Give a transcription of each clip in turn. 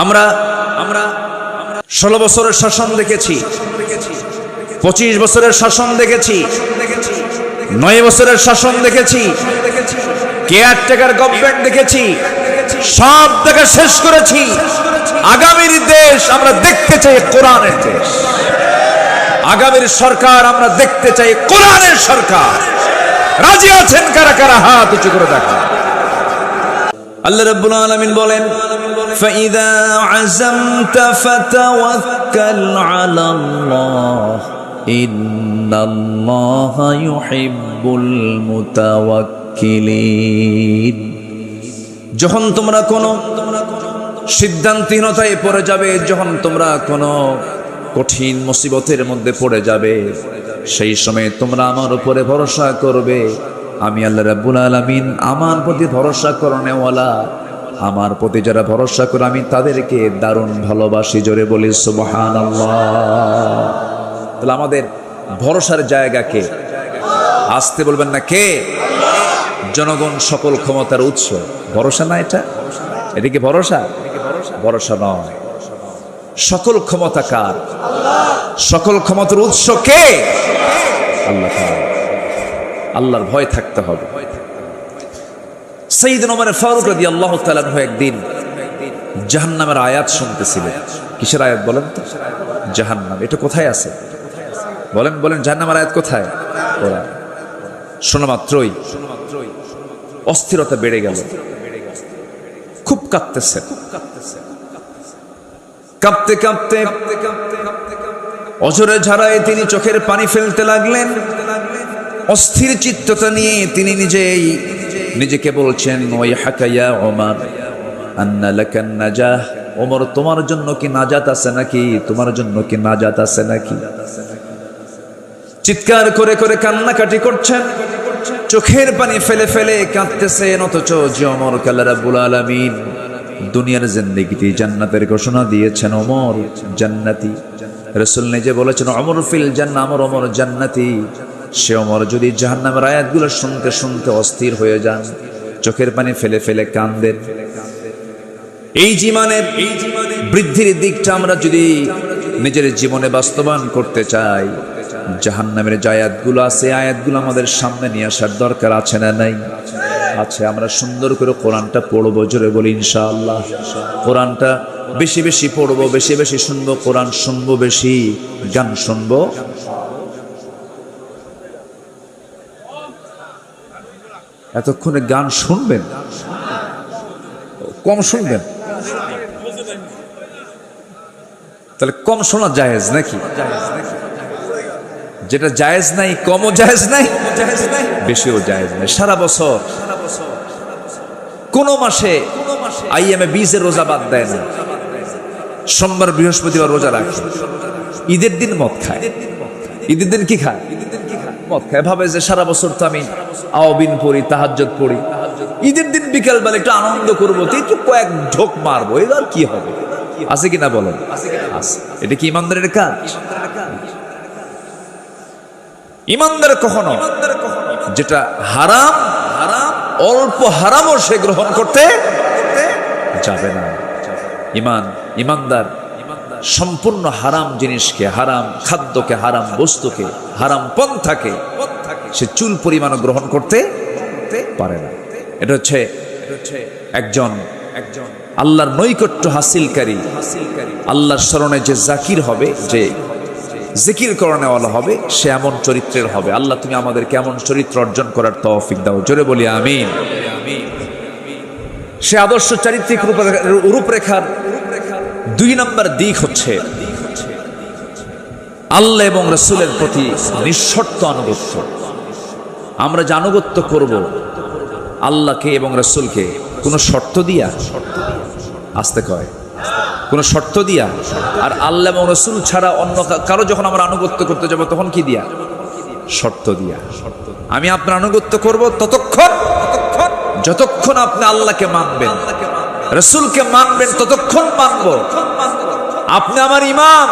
আমরা আমরা ষোলো বছরের শাসন দেখেছি, পঁচিশ বছরের শাসন দেখেছি, নয় বছরের শাসন দেখেছি, কেয়ারটেকার গভর্নমেন্ট দেখেছি, সব দেখা শেষ করেছি। আগামীর দেশ আমরা দেখতে চাই কোরআনের দেশ। আগামীর সরকার আমরা দেখতে চাই কোরআনের সরকার। রাজি আছেন কারা কারা? হাত উঁচু করে দেখা আল্লাহ রাব্বুল আলামিন বলেন فإذا عزمت فتوكل على الله إن الله يحب المتوكلين যখন তোমরা কোনো সিদ্ধান্তহীনতায় পড়ে যাবে যখন তোমরা কোনো কঠিন মুসিবতের মধ্যে পড়ে যাবে সেই সময় তোমরা আমার উপরে ভরসা করবে আমি আল্লাহ রাব্বুল আলামিন আমার প্রতি ভরসা করনেওয়ালা আমার প্রতি যারা ভরসা করে, আমি তাদেরকে দারুণ ভালোবাসি। জোরে বলি, সুবহানাল্লাহ। তাহলে আমাদের ভরসার জায়গা কে? আসতে বলবেন না কে? জনগণ সকল ক্ষমতার উৎস। ভরসা না এটা? এটা কি ভরসা? ভরসা নয়। সকল ক্ষমতা কার? সকল ক্ষমতার উৎস কে? আল্লাহ আল্লাহর ভয় থাকতে হবে। সঈদ ওমর ফারুক রাদি আল্লাহ তালানহ একদিন জাহান্নামের আয়াত শুনতেছিলেন। কিসের আয়াত বলেন তো? জাহান্নাম। এটা কোথায় আছে? বলেন বলেন, জাহান্নামের আয়াত কোথায়? শোনা মাত্রই। অস্থিরতা বেড়ে গেল। খুব কাঁপতেছে কাঁপতে কাঁপতে, অজরে ঝাড়ায় তিনি চোখের পানি ফেলতে লাগলেন। অস্থির চিত্ততা নিয়ে তিনি নিজেই নিজেকে বলছেন ওই হাকাইয়া ওমার, আন্না লাকান নাজাহ। ওমর, তোমার জন্য কি নাজাত আছে নাকি? তোমার জন্য কি নাজাত আছে নাকি? চিৎকার করে করে কান্নাকাটি করছেন। চোখের পানি ফেলে ফেলে কাঁদতেছেন, অথচ যে অমর কাল্লা রাব্বুল আলামিন দুনিয়ার জিন্দেগিতে জান্নাতের ঘোষণা দিয়েছেন অমর জান্নাতি। রসুল নিজে বলেছেন অমর ফিল জান্না আমর অমর জান্নাতি। সে অমর যদি জাহান্নামের আয়াতগুলো শুনতে শুনতে অস্থির হয়ে যান, চোখের পানি ফেলে ফেলে কান্দেন। এই জীবনের বৃদ্ধির দিকটা আমরা যদি নিজের জীবনে বাস্তবায়ন করতে চাই, জাহান্নামের যে আয়াতগুলো আছে আয়াতগুলো আমাদের সামনে নিয়ে আসার দরকার আছে না নাই? আছে, আমরা সুন্দর করে কোরআনটা পড়ব, জোরে বলি ইনশাআল্লাহ। কোরআনটা বেশি বেশি পড়ব, বেশি বেশি শুনব, কোরআন শুনব, বেশি গান শুনব। এতক্ষণে গান শুনবেন? কম শুনবেন? তাহলে কম শোনা জায়েজ নাকি? যেটা জায়েজ নাই, কমও জায়েজ নাই, বেশিও জায়েজ নাই। সারা বছর, কোন মাসে আইএমএ বিজে রোজা বাদ দেয় না। সোমবার বৃহস্পতিবার রোজা রাখে। ঈদের দিন মদ খায়। ঈদের দিন কি খায়? মদ খায়। ভাবে যে সারা বছর তো আমি আওবিন পড়ি তাহাজ্জত পড়ি। ঈদের দিন বিকেল বেলা একটু আনন্দ করব, তো একটু কয়েক ঢোক মারবো এবার কি হবে? আছে কিনা বলেন? এটা কি ইমানদারের কাজ? ইমানদার কখনো যেটা হারাম হারাম, অল্প হারামও সে গ্রহণ করতে যাবে না। ইমান, ইমানদার, সম্পূর্ণ হারাম জিনিসকে, হারাম খাদ্যকে, হারাম বস্তুকে, হারাম পন্থাকে সে চুল পরিমাণ গ্রহণ করতে পারে না। এটা হচ্ছে একজন একজন আল্লাহর নৈকট্য হাসিলকারী। আল্লাহর স্মরণে যে জাকির হবে, যে জিকির করণেওয়ালা হবে, সে এমন চরিত্রের হবে। আল্লাহ, তুমি আমাদের কেমন চরিত্র অর্জন করার তৌফিক দাও। জোরে বলি, আমিন। সে আদর্শ চারিত্রিক রূপরেখা- রূপরেখার দুই নম্বর দিক হচ্ছে আল্লাহ এবং রসুলের প্রতি নিঃশর্ত আনুগত্য। আমরা যে আনুগত্য করব আল্লাহকে এবং রসুলকে। কোনো শর্ত দিয়া? আসতে কয়। কোনো শর্ত দিয়া? আর আল্লাহ এবং রসুল ছাড়া অন্য কারও যখন আমরা আনুগত্য করতে যাব তখন কি দিয়া? শর্ত দিয়া। আমি আপনার আনুগত্য করব ততক্ষণ, যতক্ষণ আপনি আল্লাহকে মানবেন। রসুলকে মানবেন ততক্ষণ মানব। আপনি আমার ইমাম,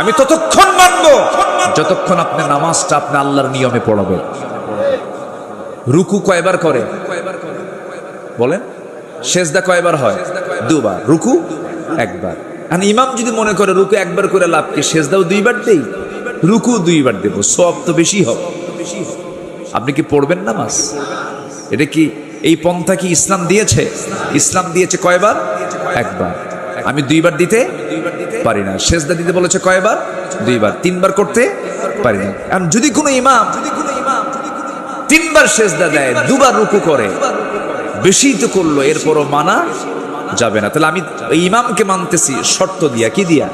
আমি ততক্ষণ মানব। যতক্ষণ আপনি নামাজটা আপনি আল্লাহর নিয়মে পড়াবেন। রুকু কয়বার করে? বলেন। সেজদা কয়বার হয়? দুবার। রুকু? একবার। আর ইমাম যদি মনে করে রুকু একবার করে লাভ কি শেষ দুইবার দেই, রুকু দুইবার দেবো। সব তো বেশি হবে আপনি কি পড়বেন না মাস এটা কি এই পন্থা কি ইসলাম দিয়েছে? ইসলাম দিয়েছে কয়বার? একবার। আমি দুইবার দিতে পারি না। শেষদা দিতে বলেছে কয়বার? দুইবার। তিনবার করতে পারি না। যদি কোনো ইমাম তিনবার শেষদা দেয়, দুবার রুকু করে। বেশি তো করল, এরপরও মানা যাবে না। তাহলে আমি ইমামকে মানতেছি, শর্ত দিয়া, কি দিয়া?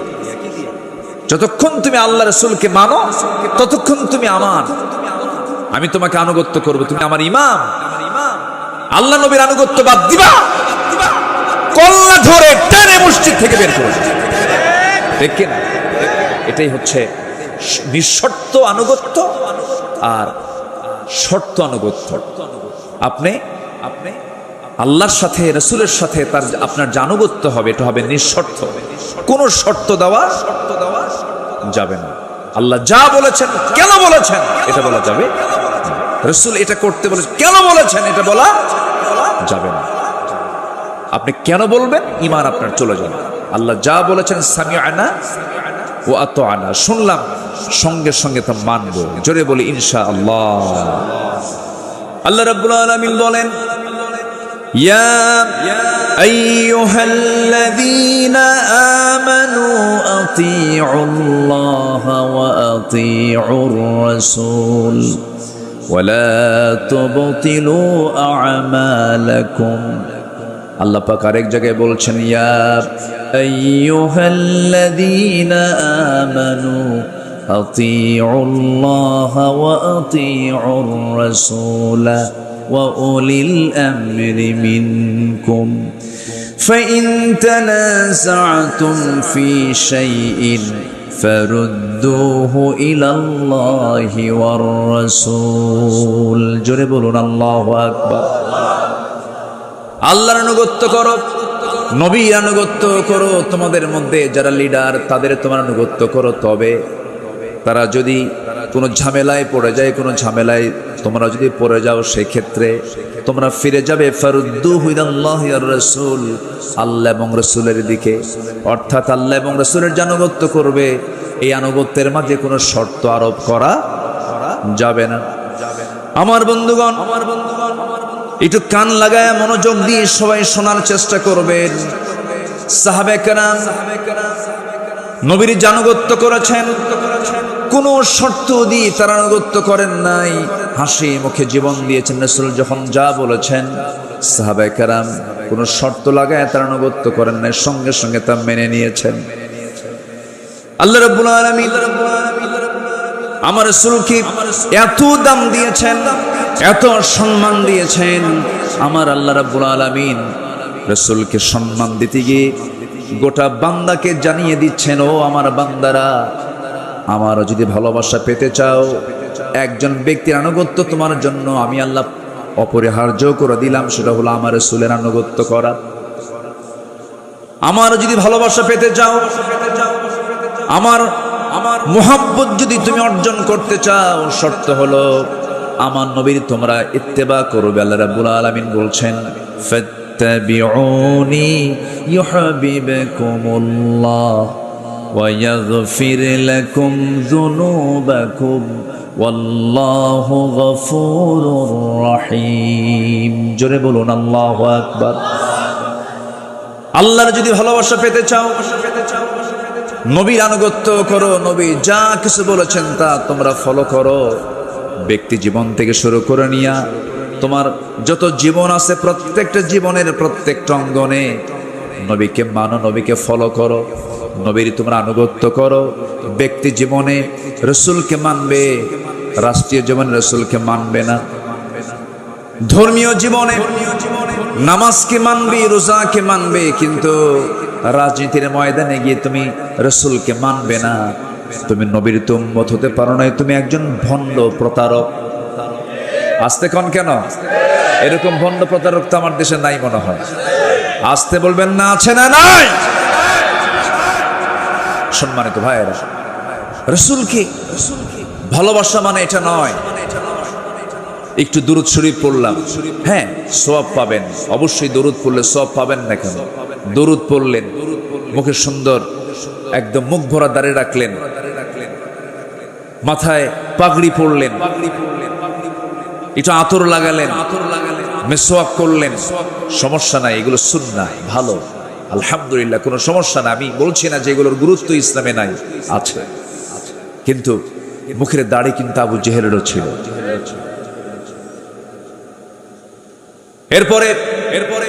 যতক্ষণ তুমি আল্লাহ রসুলকে মানো, ততক্ষণ তুমি আমার। আমি তোমাকে আনুগত্য করব, তুমি আমার ইমাম। আল্লাহ নবীর আনুগত্য বাদ দিবা। কল্লা ধরে টেনে মসজিদ থেকে বের করে। ঠিক এটাই হচ্ছে নিঃশর্ত আনুগত্য আর শর্ত আনুগত্য। আপনি আপনি, আল্লাহর সাথে, রসুলের সাথে তার আপনার যে আনুগত্য হবে, এটা হবে নিঃশর্ত। কোনো শর্ত দেওয়া শর্ত দেওয়া যাবে না। আল্লাহ যা বলেছেন, কেন বলেছেন, এটা বলা যাবে রসুল এটা করতে বলেছেন কেন বলেছেন, এটা বলা যাবে না। আপনি কেন বলবেন ইমান আপনার চলে যাবে। আল্লাহ যা বলেছেন সামি আনা ও আত আনা শুনলাম সঙ্গে সঙ্গে তা মানব জোরে বলি ইনশা আল্লাহ আল্লাহ রাব্বুল আলামিন বলেন ইয়া আইয়ুহাল্লাযীনা আমানু আতিউল্লাহা ওয়া আতিউর রাসূল ولا تبطلوا أعمالكم আল্লাহ পাক আরেক জায়গায় বলছেন ইয়া আইয়ুহাল্লাযীনা আমানু আতিউল্লাহ ওয়া আতিউর রাসূলা ওয়া উলিল আমরি মিনকুম فإن تنازعتم في شيء فردوه إلى الله والرسول জোরে বলুন আল্লাহু আকবার আল্লাহর আনুগত্য করো নবীর আনুগত্য করো তোমাদের মধ্যে যারা লিডার তাদের তোমার আনুগত্য করো তবে তারা যদি কোনো ঝামেলায় পড়ে যায়, কোনো ঝামেলায় তোমরা যদি পড়ে যাও, সেক্ষেত্রে তোমরা ফিরে যাবে। রসুল, আল্লাহ এবং রসুলের দিকে। অর্থাৎ আল্লাহ এবং রসুলের আনুগত্য করবে, এই আনুগত্যের মাঝে কোনো শর্ত আরোপ করা যাবে না। আমার বন্ধুগণ আমার বন্ধুগণ একটু কান লাগায় মনোযোগ দিয়ে সবাই শোনার চেষ্টা করবেন। সাহাবে কেরাম নবীর জানুগত্য করেছেন কোন শর্ত দিয়ে তারা আনুগত্য করেন নাই। হাসি মুখে জীবন দিয়েছেন রসুল যখন যা বলেছেন। সাহাবে কেরাম কোনো শর্ত লাগায় তারা আনুগত্য করেন নাই, সঙ্গে সঙ্গে তা মেনে নিয়েছেন। আল্লাহ রব্বুল আলামিন আমার রসুলকে এত দাম দিয়েছেন, এত সম্মান দিয়েছেন। আমার আল্লাহ রাব্বুল আলামিন রসুলকে সম্মান দিতে গিয়ে গোটা বান্দাকে জানিয়ে দিচ্ছেন, ও আমার বান্দারা আমার যদি ভালোবাসা পেতে চাও, একজন ব্যক্তির আনুগত্য তোমার জন্য আমি আল্লাহ অপরিহার্য করে দিলাম, সেটা হলো আমার রসুলের আনুগত্য করা। আমার যদি ভালোবাসা পেতে চাও আমার আমার মোহাব্বত যদি তুমি অর্জন করতে চাও, শর্ত হলো আমার নবীর তোমরা ইত্তেবা করবে, আল্লাহ রাব্বুল আলামিন বলছেন, ফাত্তাবিউনি ইউহাবিবকুমুল্লাহ। ইয়াগফির লাকুম যুনুবাকুম ওয়াল্লাহু গফুরুর রহিম জোরে বলুন, আল্লাহু আকবার। আল্লাহর যদি ভালোবাসা পেতে চাও, নবীর আনুগত্য করো, নবী যা কিছু বলেছেন তা তোমরা ফলো করো। ব্যক্তি জীবন থেকে শুরু করে নিয়া, তোমার যত জীবন আছে, প্রত্যেকটা জীবনের প্রত্যেকটা অঙ্গনে নবীকে মানো, নবীকে ফলো করো। নবীর তোমরা আনুগত্য করো। ব্যক্তি জীবনে রসুলকে মানবে, রাষ্ট্রীয় জীবনে রসুলকে মানবে না। ধর্মীয় জীবনে নামাজকে মানবে, রোজাকে মানবে, কিন্তু রাজনীতির ময়দানে গিয়ে তুমি রসুলকে মানবে না। তুমি নবীর তুম্মত হতে পারো না তুমি একজন ভণ্ড প্রতারক। আসতে কন কেন? এরকম ভণ্ড প্রতারক তো আমার দেশে নাই মনে হয়। আসতে বলবেন, না, আছে না নাই? সম্মানিত ভাইয়েরা, রসুলকে ভালোবাসা মানে এটা নয়। একটু দূরত শরীফ পড়লাম। হ্যাঁ সব পাবেন। অবশ্যই দরুদ পড়লে সব পাবেন না কেন? দরুদ পড়লেন। মুখে সুন্দর, একদম মুখ ভরা দাঁড়িয়ে রাখলেন। মাথায় পাগড়ি পরলেন এটা আতর লাগালেন। মেসোয়াক করলেন। সমস্যা নাই, এগুলো সুন্না ভালো। আলহামদুলিল্লাহ, কোনো সমস্যা না। আমি বলছি না যে এগুলোর গুরুত্ব ইসলামে নাই। আছে। কিন্তু মুখের দাড়ি কিন্তু আবু জেহেলেরও ছিল। এরপরে এরপরে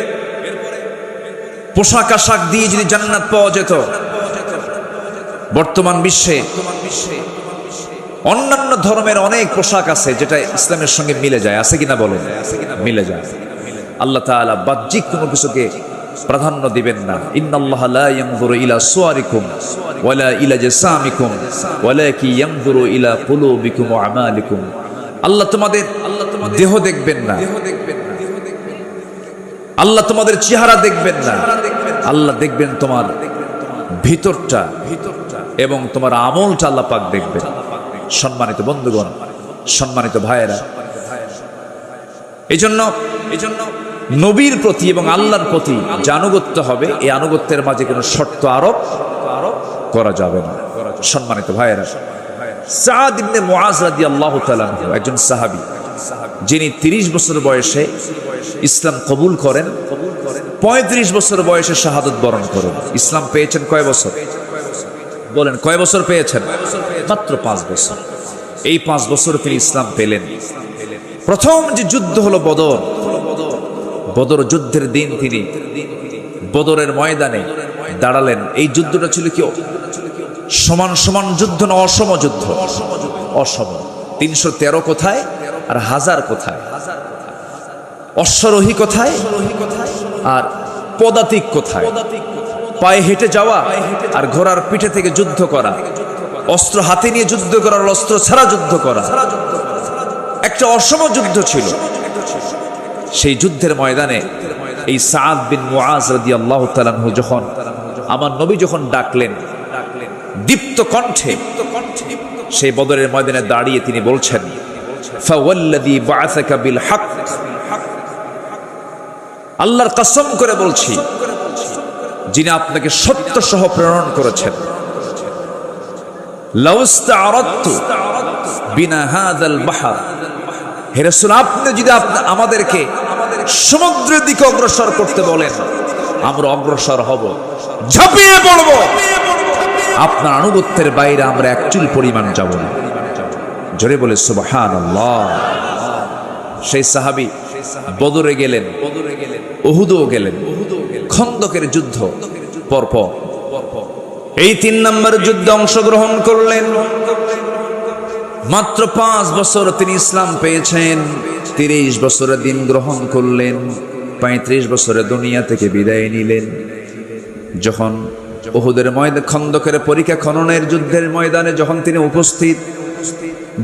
পোশাক আশাক দিয়ে যদি জান্নাত পাওয়া যেত, বর্তমান বিশ্বে অন্যান্য ধর্মের অনেক পোশাক আছে যেটা ইসলামের সঙ্গে মিলে যায়। আছে কিনা বলেন? মিলে যায়। আল্লাহ তাআলা বাহ্যিক কোনো কিছুকে প্রাধান্য দিবেন না। ইন্নাল্লাহ লা ইয়ানজুরু ইলা সুয়ারিকুম ওয়ালা ইলা জাসামিকুম ওয়ালাকি ইয়ানজুরু ইলা কুলুবিকুম ওয়া আমালিকুম। আল্লাহ তোমাদের দেহ দেখবেন না। আল্লাহ তোমাদের চেহারা দেখবেন না। আল্লাহ দেখবেন তোমার ভিতরটা এবং তোমার আমলটা আল্লাহ পাক দেখবেন। সম্মানিত বন্ধুগণ, সম্মানিত ভাইয়েরা এই জন্য এই জন্য নবীর প্রতি এবং আল্লাহর প্রতি যে আনুগত্য হবে, এই আনুগত্যের মাঝে কোনো শর্ত আরোপ করা যাবে না। সম্মানিত ভাইয়েরা, সাদ ইবনে মুআজ রাদিয়াল্লাহু একজন সাহাবী, যিনি 30 বছর বয়সে ইসলাম কবুল করেন, পঁয়ত্রিশ বছর বয়সে শাহাদত বরণ করেন। ইসলাম পেয়েছেন কয় বছর? বলেন, কয় বছর পেয়েছেন? মাত্র পাঁচ বছর। এই পাঁচ বছর তিনি ইসলাম পেলেন। প্রথম যে যুদ্ধ হলো বদর বদর যুদ্ধের দিন তিনি বদরের ময়দানে দাঁড়ালেন। এই যুদ্ধটা ছিল কি? সমান সমান যুদ্ধ না অসম যুদ্ধ? অসম। তিনশো তেরো কোথায় আর হাজার কোথায়? অশ্বারোহী কোথায় আর পদাতিক কোথায়? পায়ে হেঁটে যাওয়া আর ঘোড়ার পিঠে থেকে যুদ্ধ করা, অস্ত্র হাতে নিয়ে যুদ্ধ করার অস্ত্র ছাড়া যুদ্ধ করা। একটা অসম যুদ্ধ ছিল। সেই যুদ্ধের ময়দানে এই সাদ বিন মুআজ রাদিয়াল্লাহু তাআলা যখন আমার নবী যখন ডাকলেন, দীপ্ত কণ্ঠে সেই বদরের ময়দানে দাঁড়িয়ে তিনি বলছেন, ফাওয়াল্লাযী বিল হক। আল্লাহর কসম করে বলছি, যিনি আপনাকে সত্য সহ প্রেরণ করেছেন। লাউস্তাআরাদতু বিনা হাযাল বাহর। হে রাসূল, আপনি যদি আমাদেরকে সমুদ্রের দিকে অগ্রসর করতে বলেন, আমরা অগ্রসর হব, ঝাঁপিয়ে পড়ব। আপনার আনুগত্যের বাইরে আমরা এক চুল পরিমাণ যাব না। জোরে বলে, সুবহানাল্লাহ। সেই সাহাবী বদরে গেলেন ওহুদও গেলেন, খন্দকের যুদ্ধ পরপর। এই তিন নম্বর যুদ্ধে অংশগ্রহণ করলেন। মাত্র পাঁচ বছর তিনি ইসলাম পেয়েছেন, তিরিশ বছরে দিন গ্রহণ করলেন, পঁয়ত্রিশ বছরে দুনিয়া থেকে বিদায় নিলেন। যখন ওহুদের ময়দান খন্দকের পরীক্ষা খননের যুদ্ধের ময়দানে যখন তিনি উপস্থিত,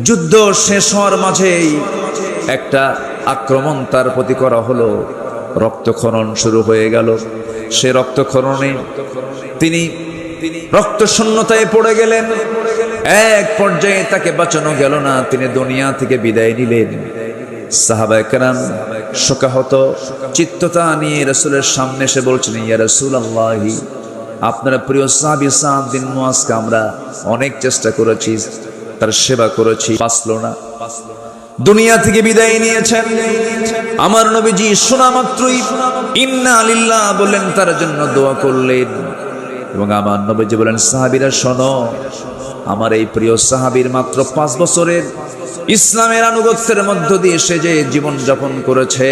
যুদ্ধ শেষ হওয়ার মাঝেই একটা আক্রমণ তার প্রতি করা হলো। রক্তক্ষরণ শুরু হয়ে গেল। সে রক্তক্ষরণে তিনি রক্ত শূন্যতায় পড়ে গেলেন। এক পর্যায়ে তাকে বাঁচানো গেল না, তিনি দুনিয়া থেকে বিদায় নিলেন। শোকাহত, চিত্ততা নিয়ে সামনে এসে আল্লাহি আপনারা প্রিয় আমরা অনেক চেষ্টা করেছি, তার সেবা করেছি দুনিয়া থেকে বিদায় নিয়েছেন। আমার নবীজি শোনা মাত্রই ইন্না আলিল্লাহ বললেন, তার জন্য দোয়া করলেন। এবং আমার নবীজি বলেন সাহাবিরা শোনো আমার এই প্রিয় সাহাবীর মাত্র পাঁচ বছরের ইসলামের আনুগত্যের মধ্য দিয়ে সে যে জীবন যাপন করেছে,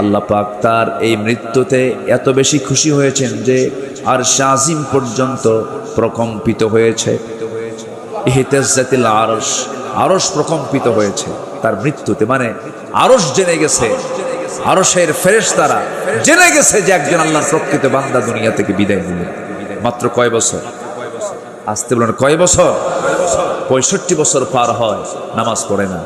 আল্লাহ পাক তার এই মৃত্যুতে এত বেশি খুশি হয়েছেন যে আর শাজিম পর্যন্ত প্রকম্পিত হয়েছে। ইহতেজাতিল আরস আরস প্রকম্পিত হয়েছে তার মৃত্যুতে। মানে আরস জেনে গেছে আরসের ফেরেশ তারা জেনে গেছে যে একজন আল্লাহর প্রকৃত বান্দা দুনিয়া থেকে বিদায় নিলেন মাত্র কয় বছর? আসতে বলেন কয় বছর? পঁয়ষট্টি বছর পার হয় নামাজ পড়ে না।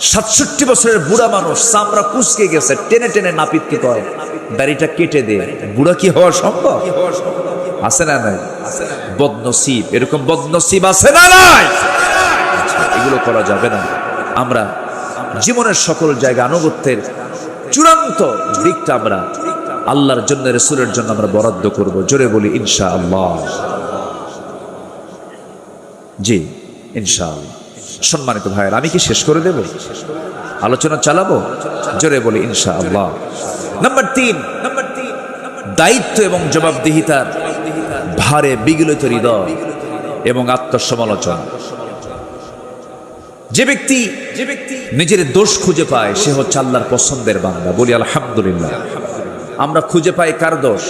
সাতষট্টি বছরের বুড়া মানুষ চামড়া কুচকে গেছে টেনে টেনে নাপিতকে কয়? দাড়িটা কেটে দে। বুড়া কি হওয়া সম্ভব? আছে না নাই? বদনসিব। এরকম বদনসিব আছে না নাই? আচ্ছা, এগুলো করা যাবে না। আমরা জীবনের সকল জায়গা আনুগত্যের চূড়ান্ত দিকটা আমরা আল্লাহর জন্য রসুলের জন্য আমরা বরাদ্দ করব। জোরে বলি ইনশা আল্লাহ জি, ইনশাআল্লাহ। সম্মানিত ভাইয়ের, আমি কি শেষ করে দেব? আলোচনা চালাবো? জোরে বলি ইনশা আল্লাহ নাম্বার তিন, দায়িত্ব এবং জবাবদিহিতার ভারে বিগলিত হৃদয় এবং আত্মসমালোচনা। যে ব্যক্তি যে ব্যক্তি নিজের দোষ খুঁজে পায়, সে হচ্ছে আল্লাহর পছন্দের বান্দা। বলি, আলহামদুলিল্লাহ। আমরা খুঁজে পাই কার দোষ?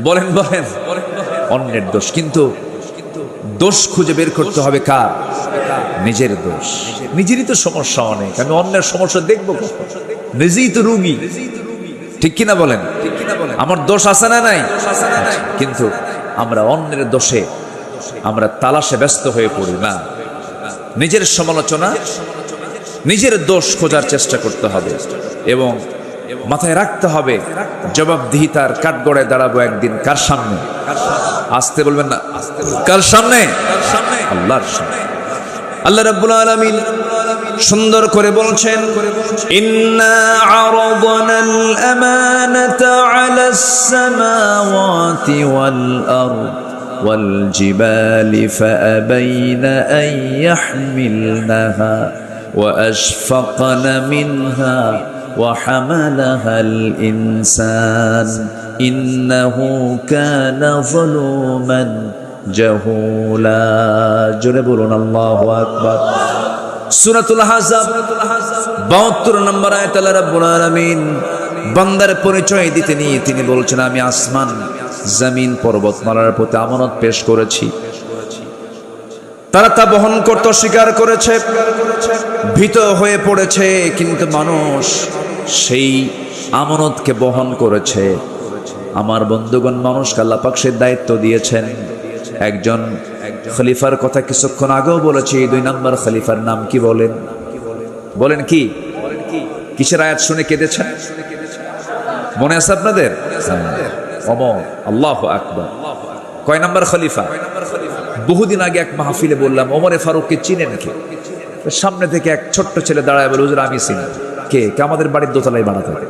বলেন বলেন। অন্যের দোষ। কিন্তু দোষ খুঁজে বের করতে হবে কার? নিজের দোষ। নিজেরই তো সমস্যা অনেক। আমি অন্যের সমস্যা দেখব? নিজেই তো রুগী। ঠিক কিনা বলেন? আমার দোষ আছে না নাই? কিন্তু আমরা অন্যের দোষে আমরা তালাশে ব্যস্ত হয়ে পড়ি, না? নিজের সমালোচনা, নিজের দোষ খোঁজার চেষ্টা করতে হবে এবং মাথায় রাখতে হবে জবাবদিহিতার কাঠগড়ায় দাঁড়াবো একদিন কার সামনে আসতে বলবেন না কার সামনে আল্লাহর সামনে আল্লাহ রাব্বুল আলামিন সুন্দর করে বলছেন ইন্না আরাদনাল আমানাতা আলাস সামাওয়াতি ওয়াল আরদ والجبال فأبين أن يحملنها وأشفقن منها وحملها الإنسان إنه كان ظلوما جهولا جربون الله أكبر সুরাতুল হাজাব বাহাত্তর নম্বর আয়াত আল্লাহ রাব্বুল আলামিন বান্দার পরিচয় দিতে নিয়ে তিনি বলছেন আমি আসমান জমিন পর্বতমালার প্রতি আমানত পেশ করেছি তারা তা বহন করতে অস্বীকার করেছে, ভীত হয়ে পড়েছে, কিন্তু মানুষ সেই আমানতকে বহন করেছে। আমার বন্ধুগণ, মানুষকে আল্লাপাক দায়িত্ব দিয়েছেন। একজন খলিফার কথা কিছুক্ষণ আগেও বলেছি, দুই নম্বর খলিফার নাম কি বলেন? বলেন কি? কিসের আয়াত শুনে কেঁদেছেন? মনে আছে আপনাদের? অমর, আল্লাহ আকবর। কয় নম্বর খলিফা? বহুদিন আগে এক মাহফিলে বললাম, ওমরে ফারুককে চিনেন কে সামনে থেকে এক ছোট্ট ছেলে দাঁড়ায় বলে আমি চিনি। কে? কে? আমাদের বাড়ির দোতলায় ভাড়া থাকে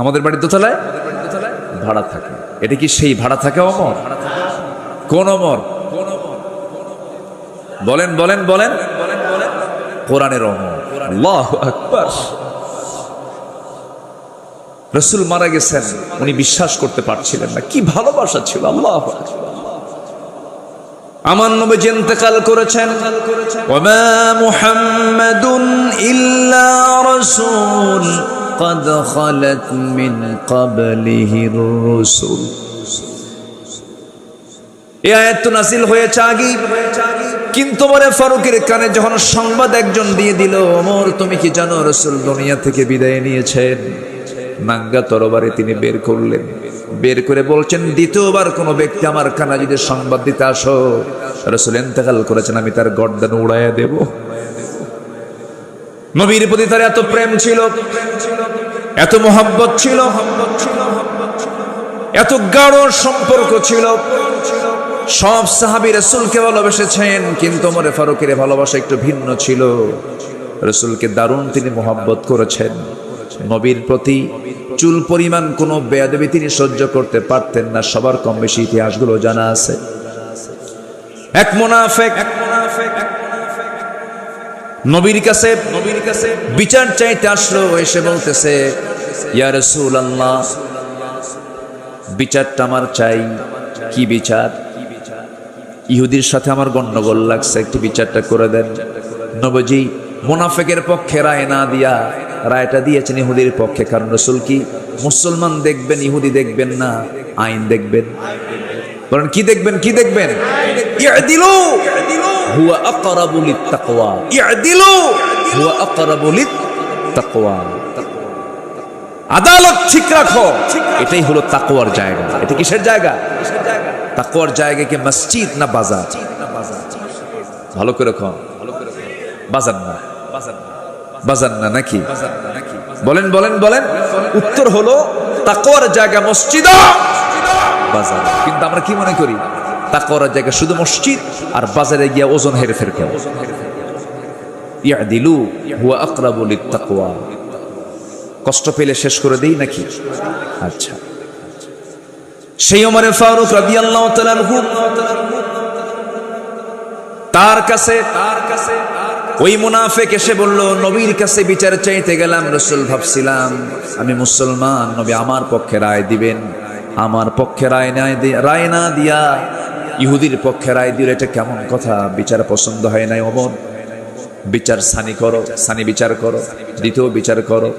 আমাদের বাড়ির দোতলায়? ভাড়া থাকে। এটা কি সেই ভাড়া থাকে অমর কোন অমর বলেন বলেন বলেন। কোরআনের অমর আল্লাহ আকবার। রসুল মারা গেছেন উনি বিশ্বাস করতে পারছিলেন না কি ভালোবাসা ছিল আল্লাহ আমার নবী যে ইন্তেকাল করেছেন ওমা মুহাম্মাদুন ইল্লা রাসূল قد خلت من قبله الرسل এই আয়াত তো নাসিল হয়েছে আগেই কিন্তু মনে ফারুকের কানে যখন সংবাদ একজন দিয়ে দিল ওমর তুমি কি জানো রসুল দুনিয়া থেকে বিদায় নিয়েছেন নাঙ্গা তরবারে তিনি বের করলেন। বের করে বলছেন, দ্বিতীয়বার কোনো ব্যক্তি আমার কানা যদি সংবাদ দিতে আসো, রসুল এন্তেকাল করেছেন, আমি তার গর্দান উড়াইয়া দেব। নবীর প্রতি তার এত প্রেম ছিল, এত মোহাব্বত ছিল, এত গাঢ় সম্পর্ক ছিল। সব সাহাবি রসুলকে ভালোবেসেছেন, কিন্তু মরে ফারুকের ভালোবাসা একটু ভিন্ন ছিল। রসুলকে দারুণ তিনি মোহাব্বত করেছেন। নবীর প্রতি চুল পরিমাণ কোনো বেয়াদবি তিনি সহ্য করতে পারতেন না। সবার কম বেশি ইতিহাসগুলো জানা আছে। এক মোনাফেক নবীর কাছে নবীর কাছে বিচার চাইতে আসলো এসে বলতেছে বিচারটা আমার চাই। কি বিচার? ইহুদির সাথে আমার গন্ডগোল লাগছে, একটু বিচারটা করে দেন। নবজি, মুনাফেকের পক্ষে রায় না দিয়া রায়টা দিয়েছেন ইহুদির পক্ষে, কারণ রসুল কি? মুসলমান দেখবেন, ইহুদি দেখবেন না, আইন দেখবেন। বলেন, কি দেখবেন কি দেখবেন? আদালত ঠিক রাখো। এটাই হলো তাকওয়ার জায়গা। এটা কিসের জায়গা? তাকওয়ার জায়গা কি মসজিদ না বাজার? ভালো করে কম বাজার না বাজার না। নাকি? বলেন বলেন বলেন। উত্তর হলো, তাকওয়ার জায়গা মসজিদ। বাজার। কিন্তু আমরা কি মনে করি? তাকওয়ার জায়গা শুধু মসজিদ, আর বাজারে গিয়া ওজন হেরে ফের কেউ? ইয়াদিলু হুয়া আকরাবু লিত্তাকওয়া। কষ্ট পেলে শেষ করে দিই নাকি? আচ্ছা। সেই ওমরে ফারুক রাদিয়াল্লাহু তাআলা আনহু তার কাছে তার কাছে ওই মুনাফেক এসে বলল, নবীর কাছে বিচার চাইতে গেলাম। রসুল ভাবছিলাম, আমি মুসলমান, নবী আমার পক্ষে রায় দিবেন। আমার পক্ষে রায় না রায় না দিয়া ইহুদির পক্ষে রায় দিলে এটা কেমন কথা? বিচার পছন্দ হয় নাই অমন বিচার সানি করো, সানি বিচার করো, দ্বিতীয় বিচার করো।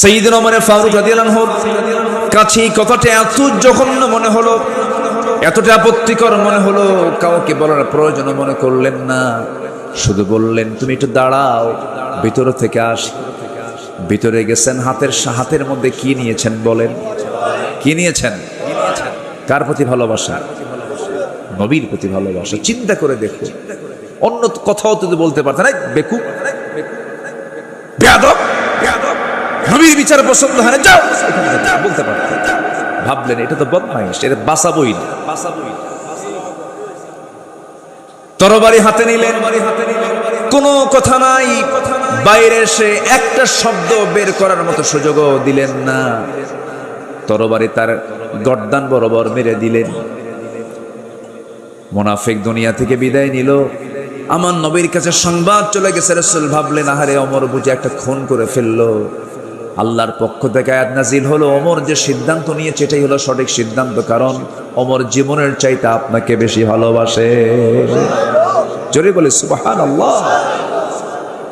সেইদিন ওমরে ফারুক রাদিয়াল্লাহু কাছে এই কথাটা এত জঘন্য মনে হলো, এতটা আপত্তিকর মনে হলো, কাউকে বলার প্রয়োজন মনে করলেন না। শুধু বললেন, তুমি একটু দাঁড়াও, ভিতর থেকে আস। ভিতরে গেছেন, হাতের হাতের মধ্যে কি নিয়েছেন বলেন? কি নিয়েছেন? কার প্রতি ভালোবাসা? নবীর প্রতি ভালোবাসা। চিন্তা করে দেখো। অন্য কথাও তো বলতে পারতেন বেকু নবীর বিচার পছন্দ হয় না বলতে পারতেন। ভাবলেন, এটা তো বদমাইশ এটা বাঁচাবই না। তরবারি হাতে নিলেন। কোনো কথা নাই। বাইরে এসে একটা শব্দ বের করার মতো সুযোগও দিলেন না। তরবারি তার গর্দান বরাবর মেরে দিলেন। মোনাফেক দুনিয়া থেকে বিদায় নিল। আমার নবীর কাছে সংবাদ চলে গেছে, রসুল ভাবলেন, আহারে অমর বুঝে একটা খুন করে ফেলল। আল্লাহর পক্ষ থেকে আয়াত নাজিল হলো অমর যে সিদ্ধান্ত নিয়েছে, এটাই হলো সঠিক সিদ্ধান্ত, কারণ অমর জীবনের চাইতে আপনাকে বেশি ভালোবাসে। জোরে বলে সুবাহান আল্লাহ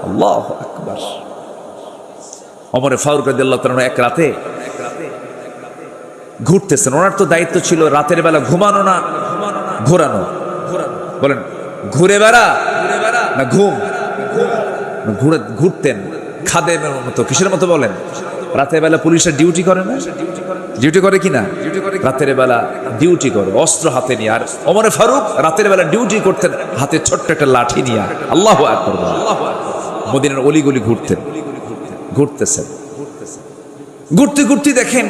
আল্লাহ আকবার। অমরে ফারুক রাদিয়াল্লাহু তাআলা এক রাতে ঘুরতেছেন। ওনার তো দায়িত্ব ছিল রাতের বেলা ঘুমানো না, ঘোরানো। বলেন, ঘুরে বেড়া না ঘুম? ঘুরে, ঘুরতেন, খাদেমের মতো, কিসের মতো বলেন? রাতের বেলা পুলিশের ডিউটি করে না? ডিউটি করে কি না? রাতের বেলা ডিউটি করে অস্ত্র হাতে নিয়ে। আর অমরে ফারুক রাতের বেলা ডিউটি করতেন, হাতে ছোট্ট একটা লাঠি নিয়ে। আল্লাহ মদিনার অলিগলি ঘুরতেন, ঘুরতেছেন। ঘুরতে ঘুরতে দেখেন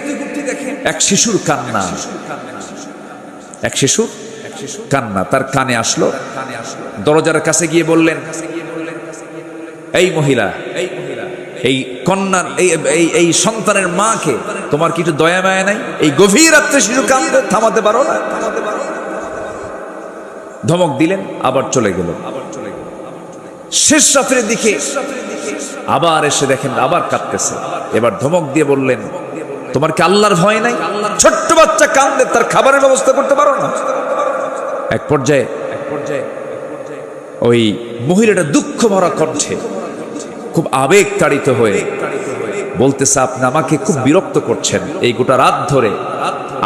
এক শিশুর কান্না। এক শিশুর কান্না, তার কানে আসলো। দরজার কাছে গিয়ে বললেন, এই মহিলা এই কন্যার, এই এই এই সন্তানের মাকে তোমার কিছু দয়া মায়া নাই? এই গভীর রাত্রে শিশু কান্দে থামাতে পারো না। ধমক দিলেন, আবার চলে গেল। শেষ রাত্রের দিকে আবার এসে দেখেন, আবার কাঁদতেছে। এবার ধমক দিয়ে বললেন, তোমার কি আল্লাহর ভয় নাই? ছোট্ট বাচ্চা কান্দে তার খাবারের ব্যবস্থা করতে পারো না? এক পর্যায়ে এক পর্যায়ে ওই মহিলাটা দুঃখ ভরা কণ্ঠে খুব আবেগ তাড়িত হয়ে বলতেছে, আপনি আমাকে খুব বিরক্ত করছেন এই গোটা রাত ধরে।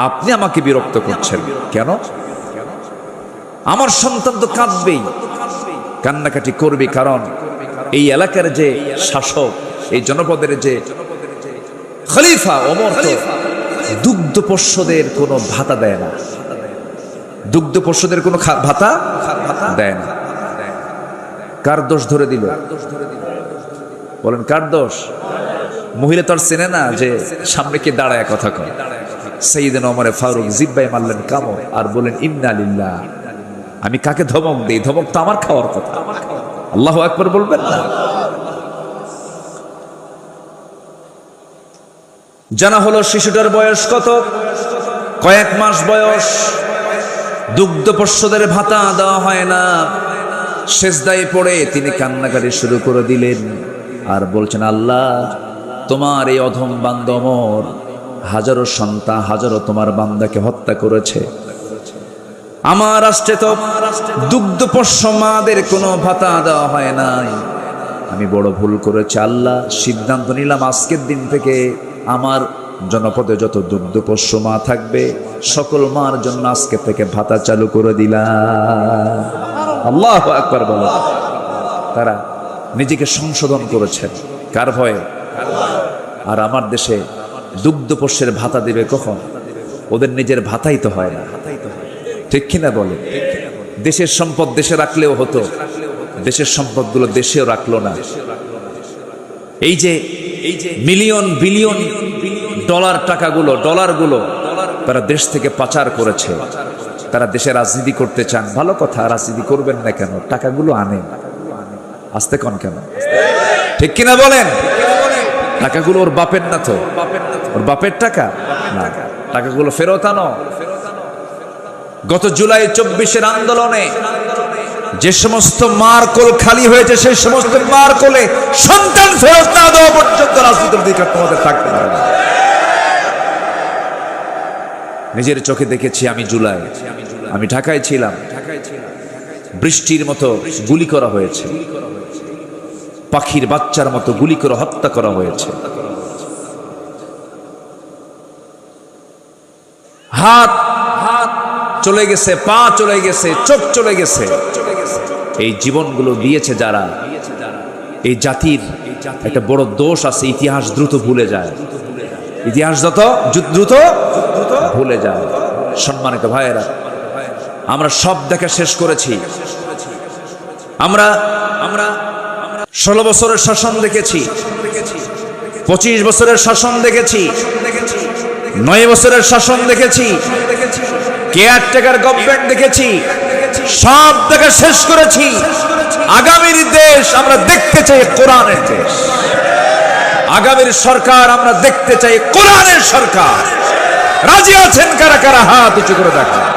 আপনি আমাকে বিরক্ত করছেন। কেন? আমার সন্তান তো কাঁদবেই। কান্নাকাটি করবে কারণ এই এলাকার যে শাসক, এই জনপদের যে খলিফা অমর দুগ্ধ পোষ্যদের কোনো ভাতা দেয় না। দুগ্ধ পোষ্যদের কোনো ভাতা দেয় না। কার দোষ ধরে দিল? বলেন, কার দোষ? মহিলা তো আর চেনে না যে সামনে কে দাঁড়ায় কথা কয়। সেইদিন অমরে ফারুক জিব্বাই মারলেন কামড় আর বলেন ইন্না লিল্লাহ। আমি কাকে ধমক দেই? ধমক তো আমার খাওয়ার কথা। আল্লাহ একবার বলবেন না? জানা হলো শিশুটার বয়স কত? কয়েক মাস বয়স। দুগ্ধ পোষ্যদের ভাতা দেওয়া হয় না। শেষদায় পড়ে তিনি কান্নাকাটি শুরু করে দিলেন। আর বলছেন, আল্লাহ, তোমার এই অধম বান্দমর হাজারো সন্তান, হাজারো তোমার বান্দাকে হত্যা করেছে। আমার রাষ্ট্রে তো দুগ্ধ পোষ্য মাদের কোনো ভাতা দেওয়া হয় নাই। আমি বড় ভুল করেছি, আল্লাহ, সিদ্ধান্ত নিলাম, আজকের দিন থেকে আমার জনপদে যত দুগ্ধ পোষ্য মা থাকবে, সকল মার জন্য আজকে থেকে ভাতা চালু করে দিলাম। আল্লাহ একবার বলো। তারা নিজেকে সংশোধন করেছেন কার ভয়ে? আর আমার দেশে দুগ্ধ পোষ্যের ভাতা দেবে কখন? ওদের নিজের ভাতাই তো হয় না। ঠিক কিনা বলে? দেশের সম্পদ দেশে রাখলেও হতো। দেশের সম্পদগুলো দেশেও রাখল না। এই যে এই যে মিলিয়ন, বিলিয়ন ডলার টাকাগুলো, ডলারগুলো তারা দেশ থেকে পাচার করেছে। তারা দেশে রাজনীতি করতে চান। ভালো কথা, রাজনীতি করবেন না কেন? টাকাগুলো আনেন। আসতে কন কেন? ঠিক কিনা বলেন? টাকাগুলো ওর বাপের না তো? ওর বাপের টাকা? টাকাগুলো ফেরত আনো। গত জুলাই চব্বিশের আন্দোলনে যে সমস্ত মার কোল খালি হয়েছে, সেই সমস্ত মার কোলে সন্তান ফেরত না দেওয়া পর্যন্ত রাজনীতির অধিকার তোমাদের থাকতে পারে না। নিজের চোখে দেখেছি আমি জুলাই। আমি ঢাকায় ছিলাম। বৃষ্টির মতো গুলি করা হয়েছে। পাখির বাচ্চার মতো গুলি করে হত্যা করা হয়েছে। হাত হাত চলে গেছে, পা চলে গেছে, চোখ চলে গেছে। এই জীবনগুলো দিয়েছে যারা, এই জাতির একটা বড় দোষ আছে, ইতিহাস দ্রুত ভুলে যায়। ইতিহাস যত দ্রুত ভুলে যায়। সম্মানিত ভাইয়েরা, আমরা সব দেখা শেষ করেছি। আমরা আমরা ষোলো বছরের শাসন দেখেছি। পঁচিশ বছরের শাসন দেখেছি। নয় বছরের শাসন দেখেছি। কেয়ারটেকার গভর্নমেন্ট দেখেছি। সব দেখা শেষ করেছি। আগামীর দেশ আমরা দেখতে চাই কোরআনের দেশ। আগামীর সরকার আমরা দেখতে চাই কোরআনের সরকার। রাজি আছেন কারা কারা? হাত উঁচু করে দেখা